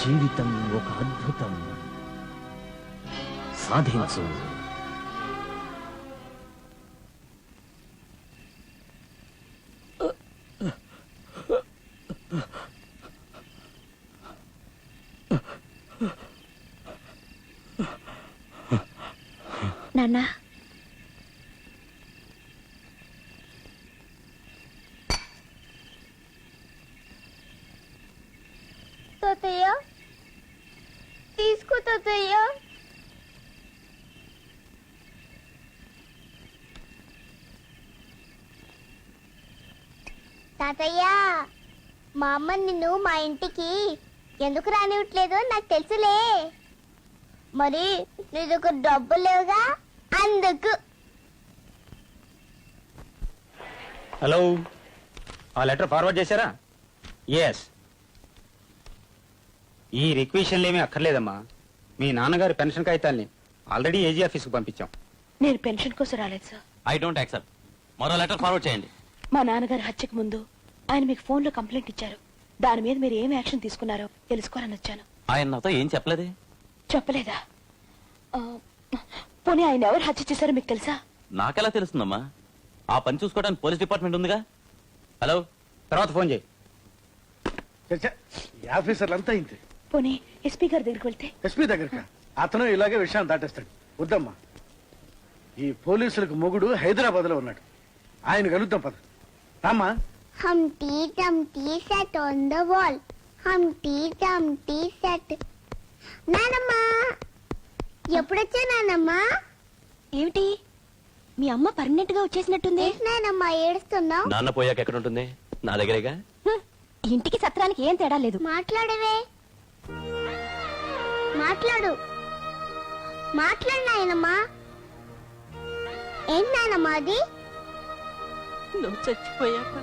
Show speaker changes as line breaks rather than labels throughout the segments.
జీవితం ఒక అద్భుతం. సాధించు
నాన్న తాతయ్య తీసుకో తాతయ్య తాతయ్య మా అమ్మ నిన్ను మా ఇంటికి ఎందుకు రానివ్వట్లేదో? నాకు తెలుసులే. మరి నీ దగ్గర డబ్బులు లేవుగా? అందుకు.
హలో ఆ లెటర్ ఫార్వర్డ్ చేశారా? ఎస్ ఈ రిక్వెషన్లు ఏమీ అక్కర్లేదమ్మా. మీ నాన్నగారి పెన్షన్ కాగితాల్ని ఆల్రెడీ ఏజీ ఆఫీస్కి పంపించాం.
నేను పెన్షన్ కోసం రాలేదు సార్.
I don't accept. మరో లెటర్ ఫార్వర్డ్ చేయండి.
మా నాన్నగారి హత్యకు ముందు ఆయన మీకు ఫోన్లో కంప్లైంట్ ఇచ్చారు. దాని మీద మీరు ఏం యాక్షన్ తీసుకున్నారో తెలుసుకోవాలని వచ్చాను.
ఆయన నాతో ఏం చెప్పలేదే?
చెప్పలేదా? ఆ, పోనీ ఆయన ఎవరు హత్య చేశారో మీకు తెలుసా?
నాకెలా తెలుస్తుందమ్మా? ఆ పని చూసుకోవడానికి పోలీస్ డిపార్ట్మెంట్ ఉందిగా? హలో?
తర్వాత ఫోన్ చేయి.
చచ్చా, ఈ ఆఫీసర్లు అంతా ఇంతే.
పోనీ ఎస్పీ గారి దగ్గరికి వెళ్తే?
ఎస్పీ దగ్గరకా? అతను ఇలాగే విషయాన్ని దాటేస్తాడు. వద్దమ్మా. ఈ పోలీసులకు మొగుడు హైదరాబాద్లో ఉన్నాడు. ఆయన కలుద్దాం పద. రామ్మా.
Humpty Dumpty sat on the wall. Humpty Dumpty sat. నానమ్మా ఎప్పుడొచ్చా నానమ్మా?
ఏమిటి? మీ అమ్మ పర్మనెంట్గా వచ్చేసినట్టుంది.
నానమ్మా ఏడుస్తున్నావు?
నాన్న పోయాక ఎక్కడ ఉంటుంది నా దగ్గరేగా?
ఇంటికి సత్రానికి ఏం తేడా లేదు.
మాట్లాడవే. మాట్లాడు. మాట్లాడు నాయనమ్మా. ఏంటి నానమ్మా అది?
నువ్వు చచ్చిపోయాక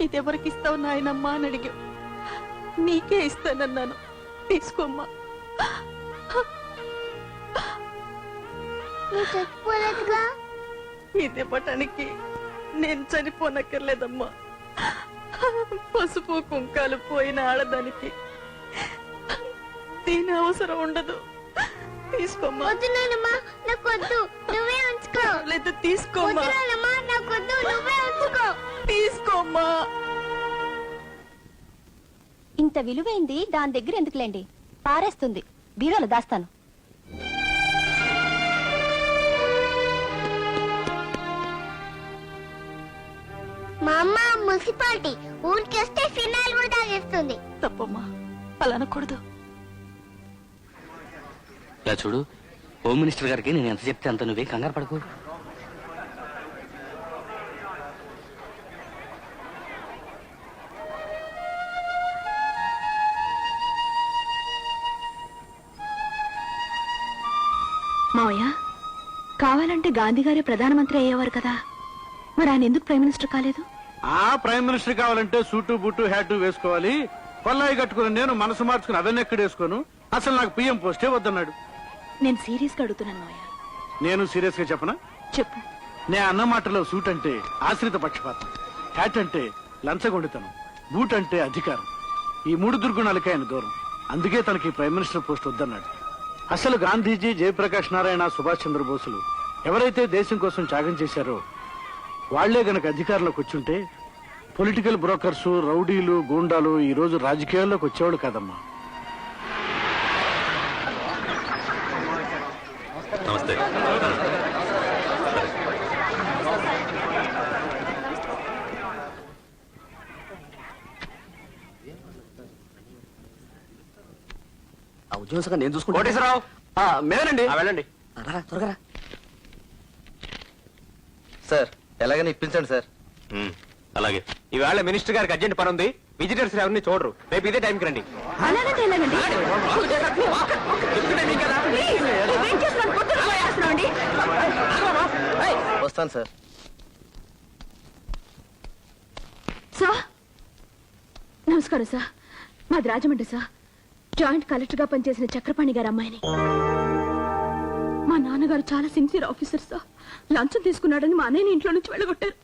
ఇదెవరికి ఇస్తావు నాయనమ్మా అని అడిగావు నీకే ఇస్తానన్నాను. తీసుకోమ్మా. ఇదివ్వటానికి నేను చనిపోనక్కర్లేదమ్మా. పసుపు కుంకాలు పోయిన ఆడదానికి దీని అవసరం ఉండదు. తీసుకోమ్మా. తీసుకోమ్మా. తీసుకోమ్మా.
ఇంత విలువైంది దాని దగ్గర ఎందుకులేండి? పారేస్తుంది. బీరోలో దాస్తాను.
మా అమ్మ మున్సిపాలిటీ ఊరికి వస్తే ఫినాయిల్ కూడా తాగేస్తుంది
తప్పమ్మా. అలా అనకూడదు.
ఇలా చూడు. హోమ్ మినిస్టర్ గారికి నేను ఎంత చెప్తే అంత నువ్వే కంగారు పడకు.
మావయ్య కావాలంటే గాంధీ గారే ప్రధానమంత్రి అయ్యేవారు కదా. మరి ఆయన ఎందుకు ప్రైమ్ మినిస్టర్ కాలేదు?
ఆ ప్రైమ్ మినిస్టర్ కావాలంటే సూటు బుట్టు హ్యాటు వేసుకోవాలి. కొల్లాయి కట్టుకుని నేను మనసు మార్చుకుని అవన్నీ ఎక్కడ వేసుకోను? అసలు నాకు పిఎం పోస్టే వద్దన్నాడు.
నేను సీరియస్గా అడుగుతున్నాను మావయ్య.
నేను సీరియస్గా చెప్పనా?
చెప్పు.
నే అన్న మాటలో సూట్ అంటే ఆశ్రిత పక్షపాతం. హ్యాట్ అంటే లంచగొండితనం. బూట్ అంటే అధికారం. ఈ మూడు దుర్గుణాలకే ఆయన దూరం. అందుకే తనకి ప్రైమ్ మినిస్టర్ పోస్ట్ వద్దన్నాడు. అసలు గాంధీజీ జయప్రకాష్ నారాయణ సుభాష్ చంద్రబోసులు ఎవరైతే దేశం కోసం త్యాగం చేశారో వాళ్ళే గనక అధికారంలోకి వచ్చుంటే పొలిటికల్ బ్రోకర్స్ రౌడీలు గూండాలు ఈ రోజు రాజకీయాల్లోకి వచ్చేవాళ్ళు కాదమ్మా.
సంగతి నేను చూసుకుంటా.
కోటేశ్వరరావు!
మేమేనండి
ఆ, వెళ్ళండి.
రా, త్వరగా రా. సార్ ఎలాగైనా ఇప్పించండి సార్.
ఉమ్, అలాగే.
ఈవేళ మినిస్టర్ గారికి అర్జెంట్ పని ఉంది. విజిటర్స్ ఎవరిని చూడరు. రేపు ఇదే టైంకి రండి.
అలాగంటే ఎలాగండి?
వస్తాను సార్.
సార్ నమస్కారం సార్. మాది రాజమండ్రి సార్. జాయింట్ కలెక్టర్గా పనిచేసిన చక్రపాణి గారు అమ్మాయిని. మా నాన్నగారు చాలా సిన్సియర్ ఆఫీసర్ సార్. లంచం తీసుకున్నాడని మా అన్నయ్యని ఇంట్లో నుంచి వెళ్ళగొట్టారు.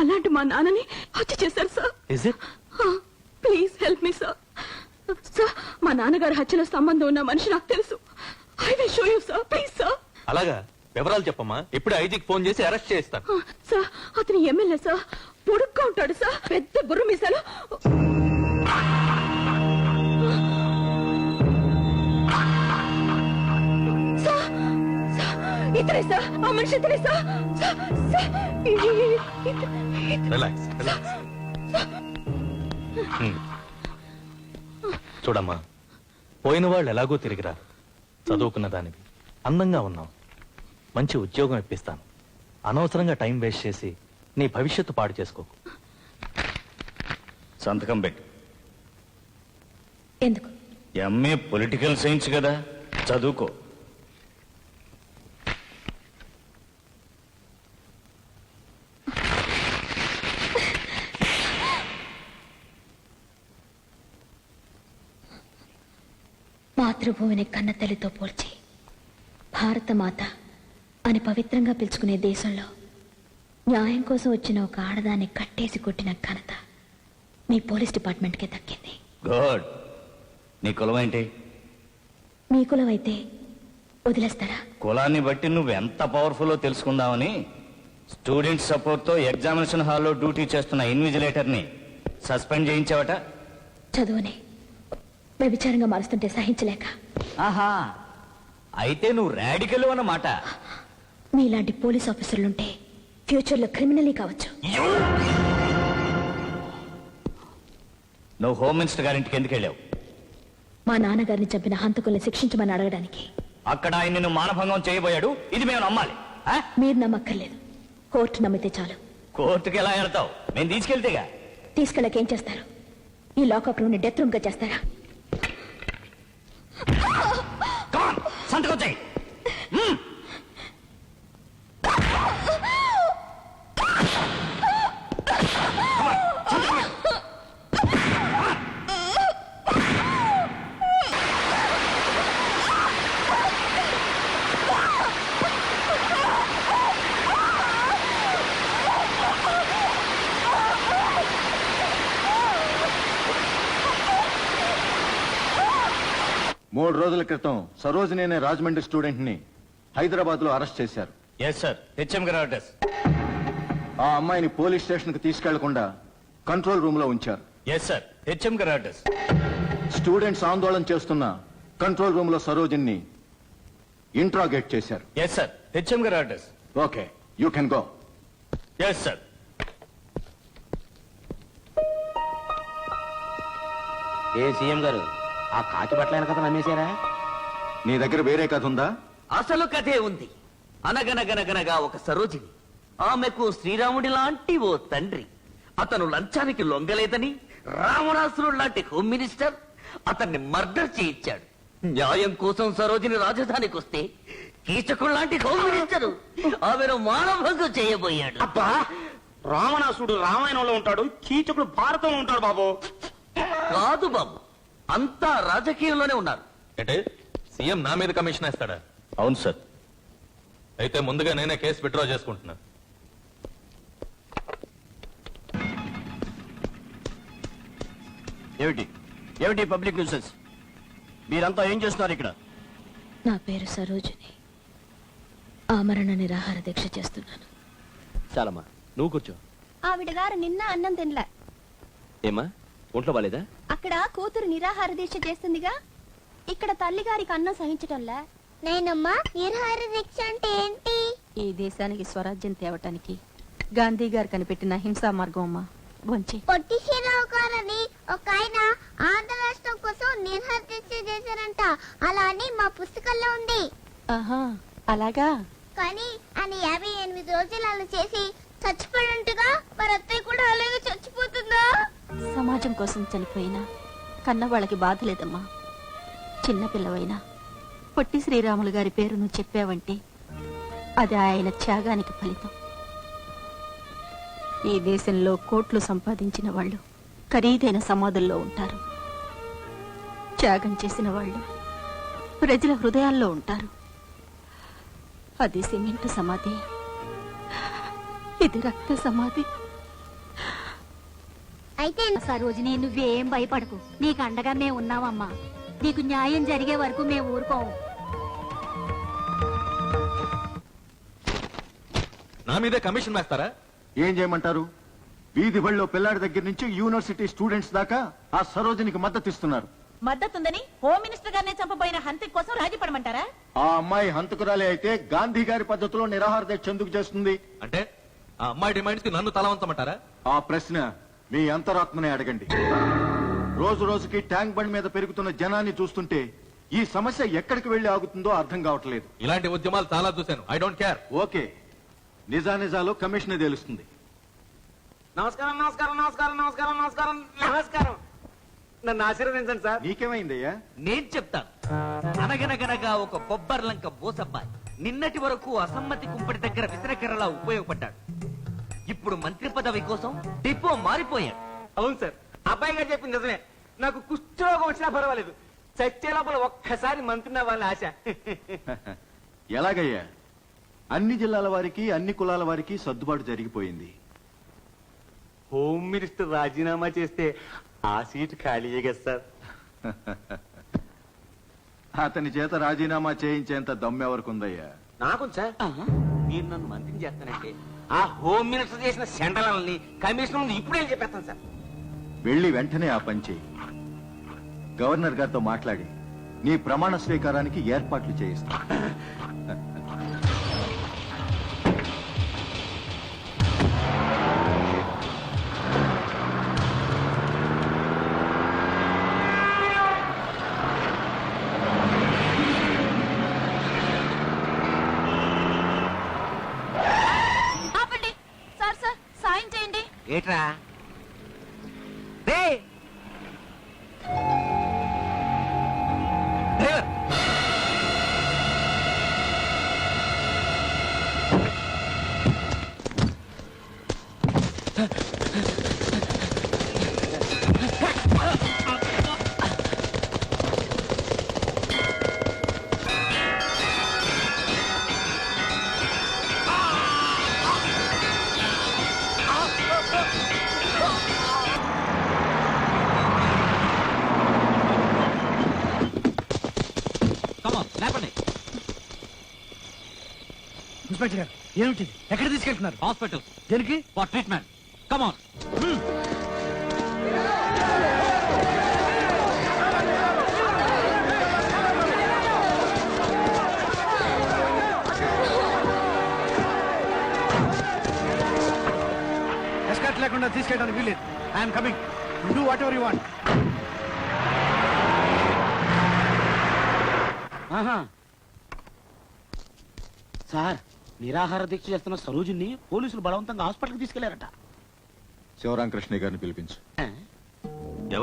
అలాంటి మా నాన్నని హత్య చేశారు sir. Please help me sir. Sir మా నాన్నగారి హత్యలో సంబంధం ఉన్న మనిషి నాకు తెలుసు. I will show you sir please sir.
అలాగా? వివరాలు చెప్పమ్మా. ఇప్పుడు ఐజీకి ఫోన్ చేసి అరెస్ట్ చేస్తాను
సార్ అతని ఎమ్మెల్యే సార్ పొడుగ్గా ఉంటాడు సార్. పెద్ద బుర్ర మీసాలు. ఇతనే సార్ ఆ మనిషి ఇతనే సార్
రిలాక్స్ రిలాక్స్ చూడమ్మా పోయిన వాళ్ళు ఎలాగో తిరిగిరా. చదువుకున్న దానివి. అందంగా ఉన్నావు. మంచి ఉద్యోగం ఇప్పిస్తాను. అనవసరంగా టైం వేస్ట్ చేసి నీ భవిష్యత్తు పాడు చేసుకోకు.
సంతకం పెట్టు.
ఎందుకు?
ఎంఏ పొలిటికల్ సైన్స్ కదా. చదువుకో.
మాతృభూమిని కన్నతల్లితో పోల్చి. భారతమాత అని పవిత్రంగా పిలుచుకునే దేశంలో న్యాయం కోసం వచ్చిన ఒక ఆడదాన్ని కట్టేసి కొట్టిన ఘనత మీ పోలీస్ డిపార్ట్మెంట్కే దక్కింది.
గుడ్. నీ కులం ఏంటి?
మీ కులం అయితే వదిలేస్తారా?
కులాన్ని బట్టి నువ్వు ఎంత పవర్ఫుల్లో తెలుసుకుందామని స్టూడెంట్ సపోర్ట్తో ఎగ్జామినేషన్ హాల్లో డ్యూటీ చేస్తున్న ఇన్విజిలేటర్ని సస్పెండ్ చేయించావట.
చదువుని వ్యభిచారంగా మారుస్తుంటే సహించలేక.
ఆహా అయితే నువ్వు రాడికల్ అన్నమాట.
మీలాంటి పోలీస్ ఆఫీసర్లుంటే ఫ్యూచర్లో క్రిమినలీ కావచ్చు.
నువ్వు హోమ్ మినిస్టర్ గారింటికి ఎందుకు వెళ్ళావు?
మా నాన్నగారిని చంపిన హంతకుల్ని శిక్షించమని అడగడానికి.
అక్కడ ఆయన నిన్ను మానభంగం చేయబోయాడు. ఇది మేము నమ్మాలి. ఆ?
మీరు నమ్మక్కర్లేదు. కోర్టు నమ్మితే చాలు.
కోర్టుకి ఎలా వెళ్తావు? మేము తీసుకెళ్తేగా?
తీసుకెళ్ళక ఏం చేస్తారు? ఈ లాకప్ రూమ్ని డెత్ రూమ్గా చేస్తారా
Come on, సంతకం చేయి
మూడు రోజుల క్రితం సరోజిని అనే రాజమండ్రి స్టూడెంట్ని హైదరాబాద్లో అరెస్ట్ చేశారు.
ఎస్ సార్ హెచ్ఎం గారు అడ్రస్
ఆ అమ్మాయిని పోలీస్ స్టేషన్కు తీసుకెళ్ళకుండా కంట్రోల్ రూమ్లో ఉంచారు
ఎస్ సార్ హెచ్ఎం గారు అడ్రస్
స్టూడెంట్స్ ఆందోళన చేస్తున్న కంట్రోల్ రూమ్లో సరోజిని ఇంట్రాగేట్ చేశారు.
ఎస్ సార్ హెచ్ఎం గారు address
okay you can go.
Yes sir
A CM గారు? ఆ కాకి బట్టలైన కథ నమ్మేశారా?
నీ దగ్గర వేరే కథ ఉందా?
అసలు కథే ఉంది. అనగనగనగనగా ఒక సరోజిని. ఆమెకు శ్రీరాముడి లాంటి ఓ తండ్రి. అతను లంచానికి లొంగలేదని రావణాసురుడు లాంటి హోమ్ మినిస్టర్ అతన్ని మర్డర్ చేయించాడు. న్యాయం కోసం సరోజిని రాజధానికి వస్తే కీచకుడు లాంటి హోమ్ మినిస్టర్ ఆమెను మానభంగం చేయబోయాడు.
అబ్బా రావణాసుడు రామాయణంలో ఉంటాడు కీచకుడు భారతంలో ఉంటాడు బాబు.
కాదు బాబు అంతా రాజకీయంలోనే ఉన్నారు.
అంటే సీఎం నా మీద కమిషన్ వేస్తాడా?
అవును సార్.
అయితే ముందుగా నేనే కేసు విత్డ్రా చేసుకుంటున్నా.
ఏమిటి? ఏమిటి పబ్లిక్ న్యూసెన్స్? మీరంతా ఏం చేస్తున్నారు ఇక్కడ?
నా పేరు సరోజిని. ఆమరణ నిరాహార దీక్ష చేస్తున్నాను.
చాలమ్మా నువ్వు కూర్చో.
ఆవిడ గారు నిన్న అన్నం తినలే.
ఏమా ఒంట్లో బాలేదా?
అక్కడ కూతురు నిరాహార దీక్ష చేస్తుందిగా. ఇక్కడ తల్లి గారికి అన్నం సహించటంలే. నేనమ్మా నిరాహార దీక్ష అంటే ఏంటి?
ఈ దేశానికి స్వరాజ్యం తేవటానికి గాంధీ గారు కనిపెట్టిన హింసా మార్గం అమ్మా. వంచి.
పొట్టి శ్రీరావు గారని ఒక ఆయన ఆంధ్ర రాష్ట్రం కోసం నిరాహార దీక్ష చేశారంట. అలా అని మా పుస్తకంలో ఉంది.
ఆహా అలాగా?
కానీ ఆయన యాభై ఎనిమిది రోజులు అలా చేసి చచ్చిపోయినట్టుగా మరి అత్తయ్య కూడా అలాగే చచ్చిపోతుందా
సమాజం కోసం చనిపోయినా కన్న వాళ్ళకి బాధ లేదమ్మా. చిన్నపిల్లవైనా పొట్టి శ్రీరాములు గారి పేరు నువ్వు చెప్పావంటే అది ఆయన త్యాగానికి ఫలితం. ఈ దేశంలో కోట్లు సంపాదించిన వాళ్ళు ఖరీదైన సమాధుల్లో ఉంటారు. త్యాగం చేసిన వాళ్ళు ప్రజల హృదయాల్లో ఉంటారు. అది సిమెంట్ సమాధి. ఇది రక్త సమాధి.
అయితే
సరోజిని నువ్వేం భయపడకు. నీకు అండగా మేము ఉన్నామమ్మా. నీకు న్యాయం జరిగే వరకు మేము ఊరుకోము.
నా మీదే కమిషన్ వేస్తారా?
ఏం చేయమంటారు? వీధి బడిలో పిల్లాడి దగ్గర నుంచి యూనివర్సిటీ స్టూడెంట్స్ దాకా ఆ సరోజినికి మద్దతు ఇస్తున్నారు.
మద్దతుందని హోమ్ మినిస్టర్ గారిని చంపబోయిన హంతి కోసం రాజీ పడమంటారా
ఆ అమ్మాయి హంతకురాలే అయితే గాంధీ గారి పద్ధతిలో నిరాహార దీక్ష ఎందుకు చేస్తుంది?
అంటే ఆ అమ్మాయి డిమాండ్స్కి నన్ను తలవంచమంటారా?
ఆ ప్రశ్న మీ అంతరాత్మనే అడగండి. రోజు రోజుకి ట్యాంక్ బండ్ మీద పెరుగుతున్న జనాన్ని చూస్తుంటే ఈ సమస్య ఎక్కడికి వెళ్ళి ఆగుతుందో అర్థం కావట్లేదు.
ఇలాంటి ఉద్యమాలు చాలా చూశాను. I don't care
okay. నిజానిజాలు కమిషన్ తెలుస్తుంది.
నమస్కారం నమస్కారం నమస్కారం నమస్కారం నమస్కారం నమస్కారం. నన్ను ఆశీర్వదించండి సార్.
నీకేమైందయ్యా
నేను చెప్తాను. అనగనగనగా ఒక బొబ్బర్లంక బోసబ్బాయి నిన్నటి వరకు అసమ్మతి కుంపటి దగ్గర విసరకరలా ఉపయోగపడ్డాడు. ఇప్పుడు మంత్రి పదవి కోసం డిపో మారిపోయాడు.
అవును సార్. అబ్బాయి గారు చెప్పింది నిజమే. నాకు కుష్ఠరోగం వచ్చినా పర్వాలేదు. చచ్చే లోపల ఒక్కసారి మంత్రి అవ్వాలని ఆశ.
ఎలాగయ్యా? అన్ని జిల్లాల వారికి అన్ని కులాల వారికి సర్దుబాటు జరిగిపోయింది.
హోమ్ మినిస్టర్ రాజీనామా చేస్తే ఆ సీట్ ఖాళీయే కదా సార్.
అతని చేత రాజీనామా చేయించేంత దమ్మెవరకుందయ్యా?
నాకు సార్. మీరు నన్ను మంత్రిని చేస్తానంటే ఆ హోమ్ మినిస్టర్ చేసిన సెంట్రల్ని కమిషన్ ముందు ఇప్పుడే చెప్పేస్తాను సార్.
వెళ్ళి వెంటనే ఆ పని చేయి. గవర్నర్ గారితో మాట్లాడి నీ ప్రమాణ స్వీకారానికి ఏర్పాట్లు చేయిస్తా.
ఇన్స్పెక్టర్ గారు ఏమిటి ఎక్కడ తీసుకెళ్తున్నారు?
హాస్పిటల్
దేనికి?
ఫర్ ట్రీట్మెంట్ కమాన్
ఎస్కాట్ లేకుండా తీసుకెళ్ళడానికి వీలేదు I'm coming do whatever you want
sir నిరాహార దీక్ష చేస్తున్న సరోజుని పోలీసులు బలవంతంగా హాస్పిటల్కి తీసుకెళ్ళారట.
శివరామకృష్ణ గారిని పిలిపించు.